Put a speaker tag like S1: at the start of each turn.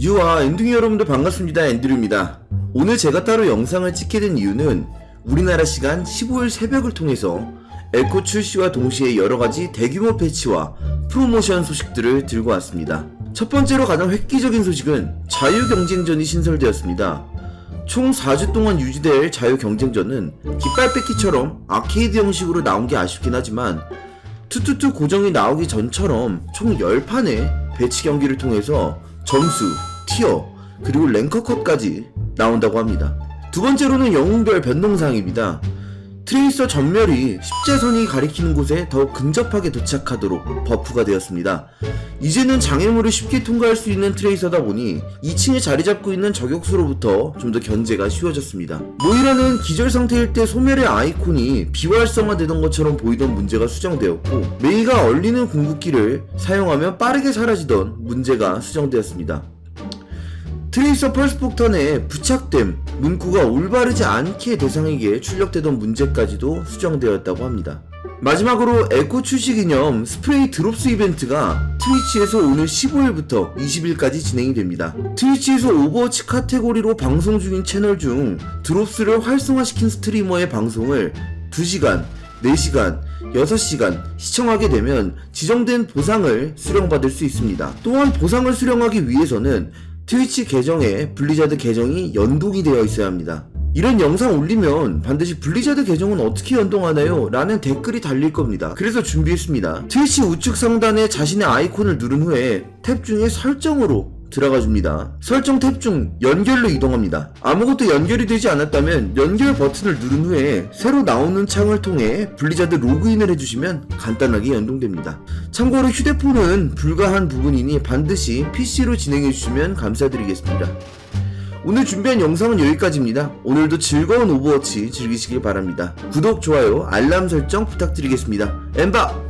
S1: 유아 엔둥이 여러분들 반갑습니다. 앤드류입니다. 오늘 제가 따로 영상을 찍게 된 이유는 우리나라 시간 15일 새벽을 통해서 에코 출시와 동시에 여러가지 대규모 패치와 프로모션 소식들을 들고 왔습니다. 첫 번째로 가장 획기적인 소식은 자유경쟁전이 신설되었습니다. 총 4주 동안 유지될 자유경쟁전은 깃발 뺏기처럼 아케이드 형식으로 나온 게 아쉽긴 하지만 투투투 고정이 나오기 전처럼 총 10판의 배치 경기를 통해서 점수, 티어, 그리고 랭커컷까지 나온다고 합니다. 두 번째로는 영웅별 변동사항입니다. 트레이서 전멸이 십자선이 가리키는 곳에 더 근접하게 도착하도록 버프가 되었습니다. 이제는 장애물을 쉽게 통과할 수 있는 트레이서다 보니 2층에 자리 잡고 있는 저격수로부터 좀 더 견제가 쉬워졌습니다. 모이라는 기절 상태일 때 소멸의 아이콘이 비활성화되던 것처럼 보이던 문제가 수정되었고 메이가 얼리는 궁극기를 사용하면 빠르게 사라지던 문제가 수정되었습니다. 트레이서 펄스 폭탄에 부착됨 문구가 올바르지 않게 대상에게 출력되던 문제까지도 수정되었다고 합니다. 마지막으로 에코 출시 기념 스프레이 드롭스 이벤트가 트위치에서 오늘 15일부터 20일까지 진행이 됩니다. 트위치에서 오버워치 카테고리로 방송 중인 채널 중 드롭스를 활성화시킨 스트리머의 방송을 2시간, 4시간, 6시간 시청하게 되면 지정된 보상을 수령받을 수 있습니다. 또한 보상을 수령하기 위해서는 트위치 계정에 블리자드 계정이 연동이 되어 있어야 합니다. 이런 영상 올리면 반드시 블리자드 계정은 어떻게 연동하나요? 라는 댓글이 달릴 겁니다. 그래서 준비했습니다. 트위치 우측 상단에 자신의 아이콘을 누른 후에 탭 중에 설정으로 들어가 줍니다. 설정 탭 중 연결로 이동합니다. 아무것도 연결이 되지 않았다면 연결 버튼을 누른 후에 새로 나오는 창을 통해 블리자드 로그인을 해주시면 간단하게 연동됩니다. 참고로 휴대폰은 불가한 부분이니 반드시 PC로 진행해 주시면 감사드리겠습니다. 오늘 준비한 영상은 여기까지입니다. 오늘도 즐거운 오버워치 즐기시길 바랍니다. 구독, 좋아요, 알람 설정 부탁드리겠습니다. 엠바